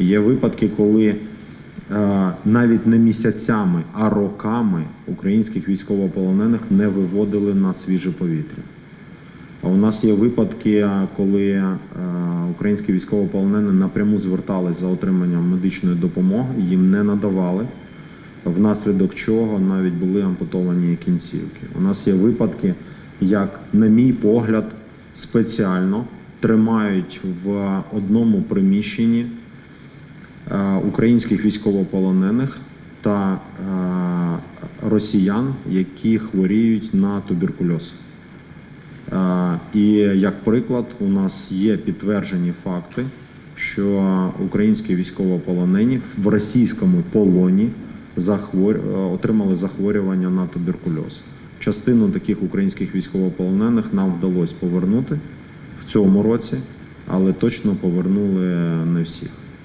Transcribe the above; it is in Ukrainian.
Є випадки, коли е, навіть не місяцями, а роками українських військовополонених не виводили на свіже повітря. А у нас є випадки, е, коли е, українські військовополонені напряму звертались за отриманням медичної допомоги, їм не надавали, внаслідок чого навіть були ампутовані кінцівки. У нас є випадки, як, на мій погляд, спеціально тримають в одному приміщенні українських військовополонених та е, росіян, які хворіють на туберкульоз. Е, І як приклад, у нас є підтверджені факти, що українські військовополонені в російському полоні захвор... е, отримали захворювання на туберкульоз. Частину таких українських військовополонених нам вдалося повернути в цьому році, але точно повернули не всіх.